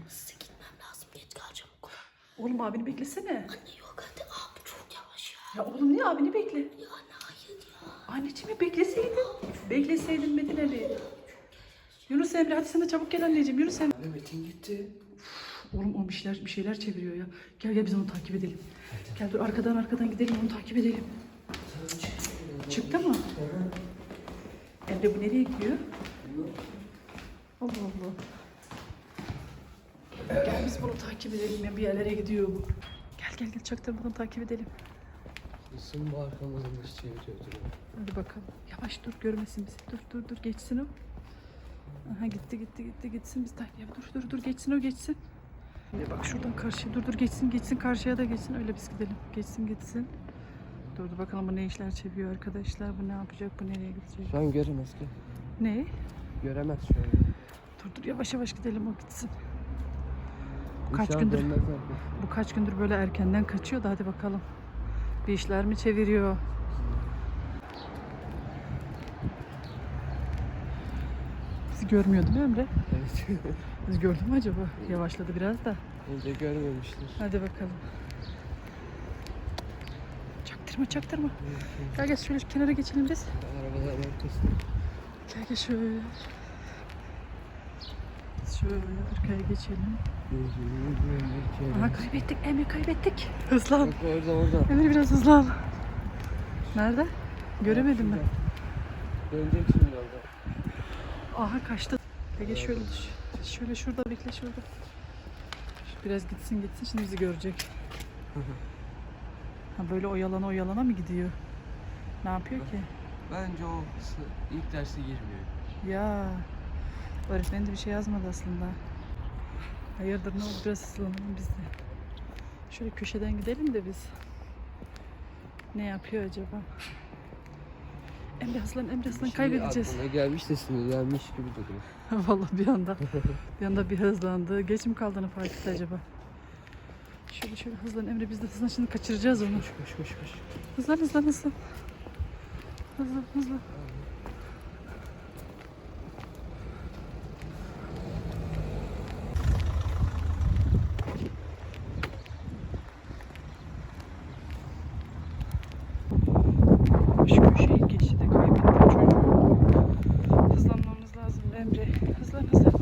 hızlı gitmem lazım. Geç kalacağım okula. Oğlum abini beklesene. Anne yok hadi abi çok yavaş ya. Ya oğlum niye abini bekle? Ya anne hayır ya. Anneciğimi bekleseydin. Bekleseydin Metin Ali. Yunus Emre hadi sen de çabuk gel anneciğim. Yunus Emre. Anne Metin gitti. Oğlum o bir şeyler, bir şeyler çeviriyor ya. Gel gel biz onu takip edelim. Gel dur arkadan arkadan gidelim onu takip edelim. Çıktı mı? Emre bu nereye gidiyor? Allah Allah. Gel biz bunu takip edelim ya bir yerlere gidiyor bu. Gel gel gel çaktırmadan takip edelim. Kesin bu arkamızdan iş çeviriyordur. o. Hadi bakalım. Yavaş dur görmesin bizi. Dur dur dur geçsin o. Aha gitti gitti gitti gitsin biz takip. Ya dur dur dur geçsin o geçsin. Şimdi bak şuradan karşıya dur dur geçsin geçsin karşıya da geçsin öyle biz gidelim. Geçsin gitsin. Dur dur bakalım bu ne işler çeviriyor arkadaşlar. Bu ne yapacak bu nereye gidecek? Şu an göremez ki. Ne? Göremez şu an. Dur dur yavaş yavaş gidelim o gitsin. Kaç İnşallah gündür- dönmez artık. Bu kaç gündür böyle erkenden kaçıyor da hadi bakalım. Bir işler mi çeviriyor? Bizi görmüyor değil mi Emre? Evet. Biz gördün mü acaba? Yavaşladı biraz da. Önce görmemiştir. Hadi bakalım. Çaktırma çaktırma. Gel gel şöyle kenara geçelim biz. Arabaların arkasında. Gel gel şöyle. Şöyle arkaya geçelim. Aha kaybettik Emre kaybettik. Hızlan. Bak orada orada. Emre biraz hızlan. Nerede? Göremedim ben. Dönecek şimdi orada. Aha kaçtı. Ege şöyle düş. Şöyle şurada bekle şurada. Biraz gitsin gitsin şimdi bizi görecek. Ha böyle oyalana oyalana mı gidiyor? Ne yapıyor ki? Bence o ilk derse girmiyor. Ya öğretmen de bir şey yazmadı aslında. Hayırdır ne oldu biraz hızlanalım biz de. Şöyle köşeden gidelim de biz. Ne yapıyor acaba? Emre hızlan Emre Şimdi kaybedeceğiz. Aklına gelmiş de sinirlenmiş gibi duruyor. Vallahi bir anda bir anda bir hızlandı. Geç mi kaldığını fark etti acaba? Şöyle şöyle hızlan Emre biz de hızlan şimdi kaçıracağız onu. Koş koş koş. Hızlan hızlan hızlan. Hızlan hızlan. Şu köşeyi geçti de kaybettik çocuğu. Hızlanmamız lazım Emre. Hızlan hızlan.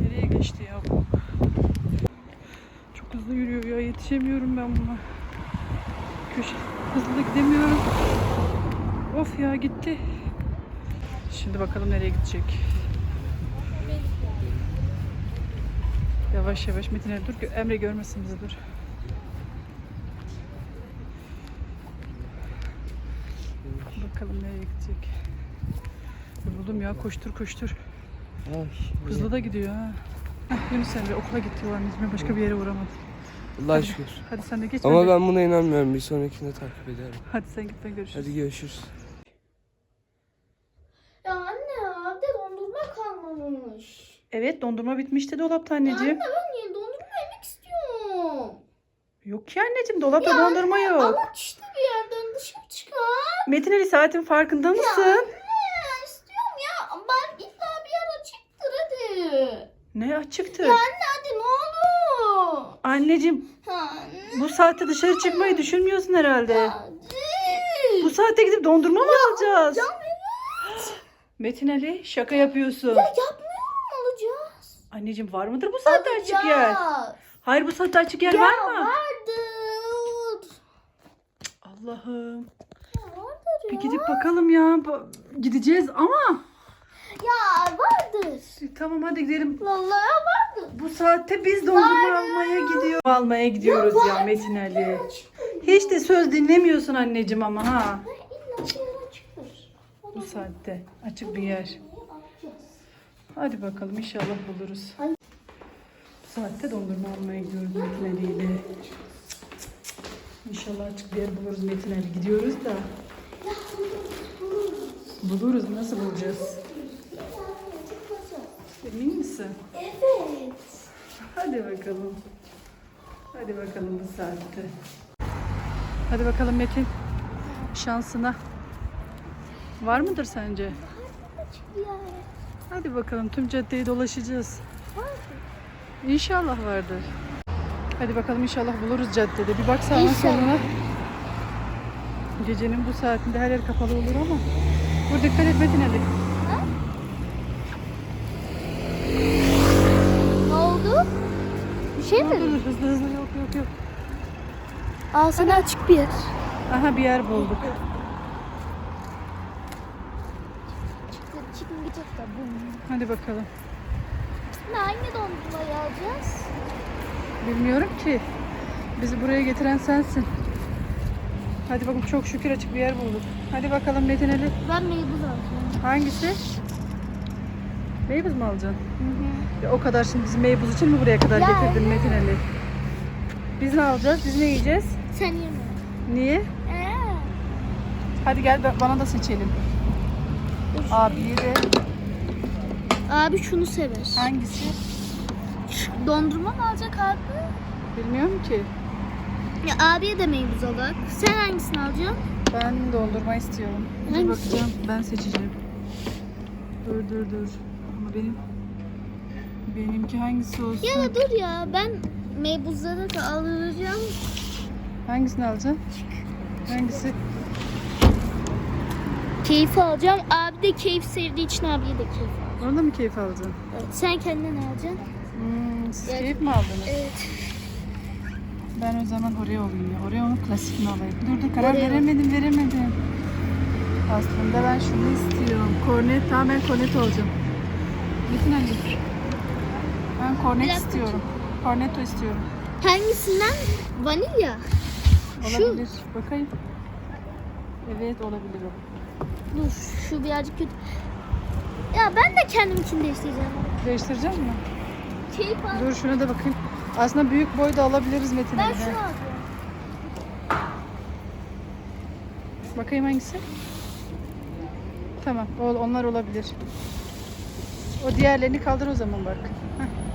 Nereye geçti ya bu? Çok hızlı yürüyor ya yetişemiyorum ben buna. Köşe hızlı gidemiyorum. Of ya gitti. Şimdi bakalım nereye gidecek. Yavaş yavaş Metin Ali dur Emre görmesin bizi dur. Bakalım nereye gidecek. Yoruldum ya koştur koştur. Hızlı da gidiyor ha. Heh, Yunus Emre okula gitti anneciğim başka bir yere uğramadı. Allah şükür. Hadi sen de geç. Ama ben buna inanmıyorum. Bir sonrakinde takip ederim. Hadi sen git ben görüşürüz. Hadi görüşürüz. Ya anne evde dondurma kalmamış. Evet dondurma bitmişti dolapta Ya anneciğim. anne ben yeni dondurma yemek istiyorum. Yok ki anneciğim dolapta Ya dondurma yok. Avuç işte bir yerden dışarı çıkar. Metin Ali saatin farkında mısın? Anne istiyorum ya. Ben illa bir yer açıktır hadi. Ne açıktı? Ya anne. Anneciğim Anne. bu saatte dışarı çıkmayı düşünmüyorsun herhalde. Bu saatte gidip dondurma mı alacağız? Ya evet. Metin Ali şaka yapıyorsun. Ya yapmıyorum alacağız. Anneciğim var mıdır bu saatte açık yer? Hayır bu saatte açık yer Ya var mı? vardır. Allah'ım. Ya vardır Bir ya. gidip bakalım ya. Gideceğiz ama. Ya vardır. Tamam hadi gidelim. Vallahi vardır. Bu saatte biz dondurma almaya gidiyor. Almaya gidiyoruz ya, Metin Ali. Hiç de söz dinlemiyorsun anneciğim ama ha. Bu saatte açık bir yer. Hadi bakalım inşallah buluruz. Bu saatte dondurma almaya gidiyoruz Metin Ali ile. İnşallah açık bir yer buluruz Metin Ali. Gidiyoruz da. Buluruz. Nasıl bulacağız? Emin misin? Evet. Hadi bakalım. Hadi bakalım bu saatte. Hadi bakalım Metin. Şansına. Var mıdır sence? Hadi bakalım tüm caddeyi dolaşacağız. İnşallah vardır. Hadi bakalım inşallah buluruz caddede. Bir bak sağına soluna. Gecenin bu saatinde her yer kapalı olur ama. Dur dikkat et Metin Ali. Ne oldu? Dur, mi? dur, hızlı hızlı yok yok yok. Aa sana açık bir yer. Aha bir yer bulduk. Çıktı çıkmayacak da bu. Hadi bakalım. Ne hangi dondurmayı alacağız? Bilmiyorum ki. Bizi buraya getiren sensin. Hadi bakalım çok şükür açık bir yer bulduk. Hadi bakalım Metin Ali. Ben meybuz alacağım. Hangisi? Meybuz mu alacaksın? Hı hı. Ya o kadar şimdi bizi meybuz için mi buraya kadar Ya getirdin. Metin Ali? Biz ne alacağız? Biz ne yiyeceğiz? Sen yeme. Niye? Ee, Hadi gel ba- bana da seçelim. Abiye de Abi şunu sever. hangisi? Dondurma mı alacak abi? Bilmiyorum ki. Ya abiye de meybuz alak. Sen hangisini alacaksın? Ben dondurma istiyorum. Dur Hangisi? bakacağım. Ben seçeceğim. Dur dur dur. Ama benim benimki hangisi olsun? Ya dur ya ben meybuzları da alacağım. Hangisini alacaksın? Hangisi? Keyif alacağım. Abi de keyif sevdiği için abiye de keyif alacağım. Orada mı keyif alacaksın? Evet. Sen kendine ne alacaksın? Hmm, siz Evet. keyif mi aldınız? Evet. Ben o zaman Oreo alayım ya. Oreo'nun klasikini alayım. Dur dur karar Oreo. veremedim veremedim. Aslında ben şunu istiyorum. Kornet, tamam ben kornet olacağım. Metin Ali. Ben kornet Bir dakika. istiyorum. Cornetto istiyorum. Hangisinden? Vanilya. Şu. Olabilir. Bakayım. Evet olabilir o. Dur şu birazcık kötü. Ya ben de kendimkini değiştireceğim. Değiştireceğim mi? Keyif al. Dur şuna da bakayım. Aslında büyük boy da alabiliriz Metin Ben şunu. Bakayım hangisi? Tamam, onlar olabilir. O diğerlerini kaldır o zaman bak. Heh.